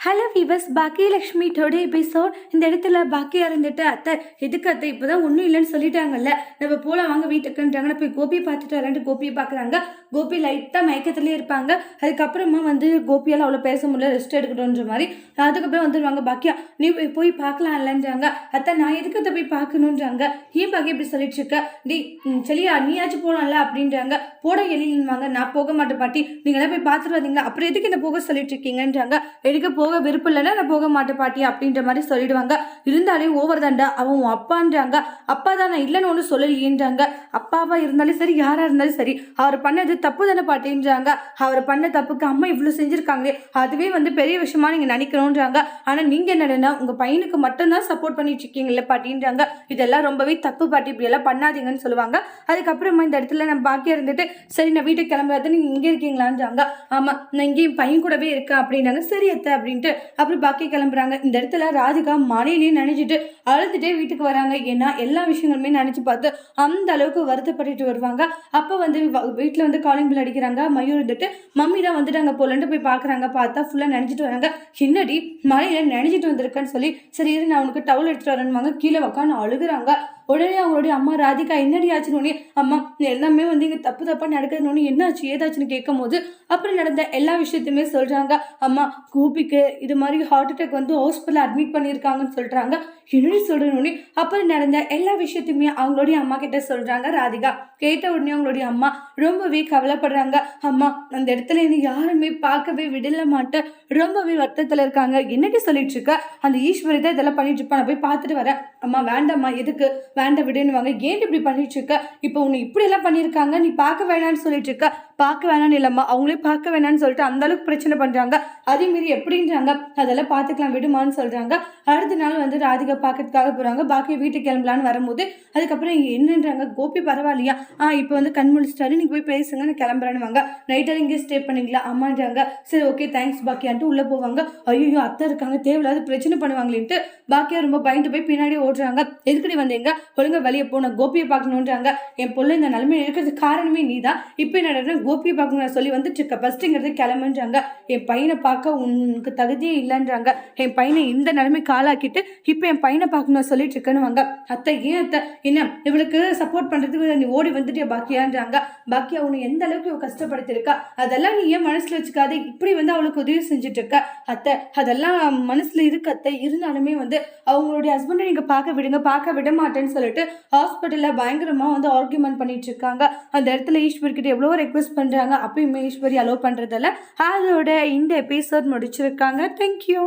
Hello viewers Bhagyalakshmi today episode இந்த இடத்துல பாக்கியா இருந்துட்டு அத்தை எதுக்கு அத்தை இப்போதான் ஒன்றும் இல்லைன்னு சொல்லிட்டாங்கல்ல. நம்ம போல வாங்க வீட்டுக்குன்றாங்க போய் கோபியை பார்த்துட்டு வரேன்ட்டு கோபியை பார்க்குறாங்க. கோபி லைட்டாக மயக்கத்துலேயே இருப்பாங்க. அதுக்கப்புறமா வந்து கோபியால் அவ்வளோ பேச முடியல ரெஸ்ட் எடுக்கணுன்ற மாதிரி. அதுக்கப்புறம் வந்துடுவாங்க பாக்கியா. நீ போய் பார்க்கலாம் இல்லைன்றாங்க. அத்தை நான் எதுக்கு அத்தை போய் பார்க்கணுன்றாங்க ஏன் பாக்கியா இப்படி சொல்லிட்டு இருக்க? டி சரியா நீயாச்சும் போகலாம்ல அப்படின்றாங்க. போட எழில்வாங்க நான் போக மாட்டேன் பாட்டி. நீங்களாம் போய் பார்த்துட்டு வந்தீங்களா அப்புறம் எதுக்கு இந்த போக சொல்லிட்டு இருக்கீங்கன்றாங்க. எடுக்க போக விருப்பம் இல்லைன்னா நான் போக மாட்டேன் பாட்டி அப்படின்ற மாதிரி சொல்லிடுவாங்க. இருந்தாலே ஓவர் தாண்டா அவன் உன் அப்பான்றாங்க. அப்பா தான் நான் இல்லைன்னு ஒன்றும் சொல்லலையேன்றாங்க. அப்பாவா இருந்தாலும் சரி யாரா இருந்தாலும் சரி அவர் பண்ணது தப்பு தானே பாட்டின்றாங்க. அவர் பண்ண தப்புக்கு அம்மா இவ்வளோ செஞ்சுருக்காங்களே அதுவே வந்து பெரிய விஷயமா நீங்கள் நினைக்கணுன்றாங்க. ஆனால் நீங்கள் என்னடனா உங்கள் பையனுக்கு மட்டும்தான் சப்போர்ட் பண்ணிட்டு இருக்கீங்கல்ல பாட்டின்றாங்க. இதெல்லாம் ரொம்பவே தப்பு பாட்டி இப்படியெல்லாம் பண்ணாதீங்கன்னு சொல்லுவாங்க. அதுக்கப்புறமா இந்த இடத்துல நான் பாக்கியா இருந்துட்டு சரி நான் வீட்டுக்கு கிளம்புறது நீங்கள் இங்கே இருக்கீங்களான்றாங்க. ஆமாம் நான் இங்கேயும் பையன் கூடவே இருக்கேன் அப்படின்னாங்க. சரி அத்தை அப்படின்ட்டு. அப்புறம் பாக்கி கிளம்புறாங்க. இந்த இடத்துல ராதிகா மழையிலையும் நினைச்சிட்டு அழுதுட்டே வீட்டுக்கு வராங்க. ஏன்னா எல்லா விஷயங்களுமே நினைச்சு பார்த்து அந்த அளவுக்கு வருத்தப்பட்டுட்டு வருவாங்க. அப்போ வந்து வீட்டில் வந்து காலிங் பில் அடிக்கிறாங்க. மயூர் இருந்துட்டு மம்மி தான் வந்துட்டாங்க போலன்ட்டு போய் பார்க்குறாங்க பார்த்தா ஃபுல்லாக நினச்சிட்டு வராங்க. என்னடி மழையில நினைச்சிட்டு வந்திருக்கேன்னு சொல்லி சரி இரு நான் உனக்கு டவுல் எடுத்துகிட்டு வரேன்வாங்க கீழே உக்காந்து அழுகுறாங்க. உடனே அவங்களுடைய அம்மா ராதிகா என்னடி ஆச்சுன்னு அம்மா எல்லாமே வந்து இங்கே தப்பு தப்பாக நடக்குதுன்னு என்னாச்சு ஏதாச்சுன்னு கேட்கும் போது அப்புறம் நடந்த எல்லா விஷயத்தையுமே சொல்கிறாங்க அம்மா கோபிக்கு இது மாதிரி ஹார்ட் அட்டாக் வந்து ஹாஸ்பிட்டலில் அட்மிட் பண்ணியிருக்காங்கன்னு சொல்கிறாங்க என்னடி சொல்கிறேன்னு அப்புறம் நடந்த எல்லா விஷயத்தையுமே அவங்களுடைய அம்மா கிட்ட சொல்கிறாங்க ராதிகா. கேட்ட உடனே அவங்களுடைய அம்மா ரொம்பவே கவலைப்படுறாங்க. அம்மா அந்த இடத்துல என்ன யாருமே பார்க்கவே விடல மாட்டேன். ரொம்பவே வருத்தத்தில் இருக்காங்க. என்னடி சொல்லிட்டு இருக்க? அந்த ஈஸ்வரி தான் இதெல்லாம் பண்ணிட்டு இருப்பான். போய் பார்த்துட்டு வரேன். அம்மா வேண்டாம்மா எதுக்கு? வேண்ட விடுன்னுவாங்க. ஏன் இப்படி பண்ணிட்டு இருக்க இப்போ உன்னை இப்படி எல்லாம் பண்ணியிருக்காங்க. நீ பார்க்க வேணாம்னு சொல்லிட்டு இருக்க பார்க்க வேணாம்னு இல்லைம்மா. அவங்களே பார்க்க வேணாம்னு சொல்லிட்டு அந்த அளவுக்கு பிரச்சனை பண்ணுறாங்க அதே மாரி எப்படின்றாங்க? அதெல்லாம் பார்த்துக்கலாம் விடுமான்னு சொல்கிறாங்க அடுத்த நாள் வந்து ராதிகா பார்க்கறதுக்காக போகிறாங்க பாக்கி வீட்டுக்கு கிளம்பலான்னு வரும்போது அதுக்கப்புறம் இங்கே என்னன்றாங்க? கோபி பரவாயில்லையா? ஆ இப்போ வந்து கண் முழிச்சிட்டாரு. நீங்கள் போய் பேசுங்க நான் கிளம்புறேன்னு வாங்க நைட்டாக இங்கே ஸ்டே பண்ணிங்களா? ஆமான்றாங்க. சரி ஓகே தேங்க்ஸ் பாக்கியான்ட்டு உள்ளே போவாங்க. ஐயோ அத்தை இருக்காங்க. தேவையில்லாத பிரச்சனை பண்ணுவாங்களேன்ட்டு பாக்கியா ரொம்ப பயந்து போய் பின்னாடி ஓடுறாங்க. எதுக்கடி வந்தீங்க? ஒழுங்கா வெளியே போன கோபியை பார்க்கணுன்றாங்க என் பொண்ணு இந்த நிலைமையில் இருக்கிறதுக்கு காரணமே நீ தான் இப்போ என்ன கோபியை பார்க்கணும் சொல்லி வந்துட்டு இருக்க ஃபஸ்ட்டுங்கிறது கிளம்புன்றாங்க. என் பையனை பார்க்க உனக்கு தகுதியே இல்லைன்றாங்க. என் பையனை இந்த நிலைமை காலாக்கிட்டு இப்போ என் பையனை பார்க்கணும் சொல்லிட்டு இருக்கேன்னு வாங்க அத்தை ஏன் அத்தை? என்ன இவளுக்கு சப்போர்ட் பண்ணுறதுக்கு நீ ஓடி வந்துட்டே பாக்கியான்றாங்க. பாக்கியா உன்னை எந்த அளவுக்கு இவ கஷ்டப்படுத்திருக்கா அதெல்லாம் நீ ஏன் மனசில் வச்சுக்காத? இப்படி வந்து அவளுக்கு உதவி செஞ்சுட்டு இருக்க அத்தை அதெல்லாம் மனசில் இருக்கு அத்தை. இருந்தாலுமே வந்து அவங்களுடைய ஹஸ்பண்டை நீங்கள் பார்க்க விடுங்க. பார்க்க விட மாட்டேன்னு சொல்லிட்டு ஹாஸ்பிட்டலில் பயங்கரமாக வந்து ஆர்குமெண்ட் பண்ணிட்டு இருக்காங்க அந்த இடத்துல ஈஸ்வர் கிட்ட எவ்வளோ ரெக்வஸ்ட் பண்ணுறாங்க அப்பயுமே ஈஸ்வரி அலோவ் பண்ணுறதில்ல அதோட இந்த எபிசோட் முடிச்சிருக்காங்க. தேங்க்யூ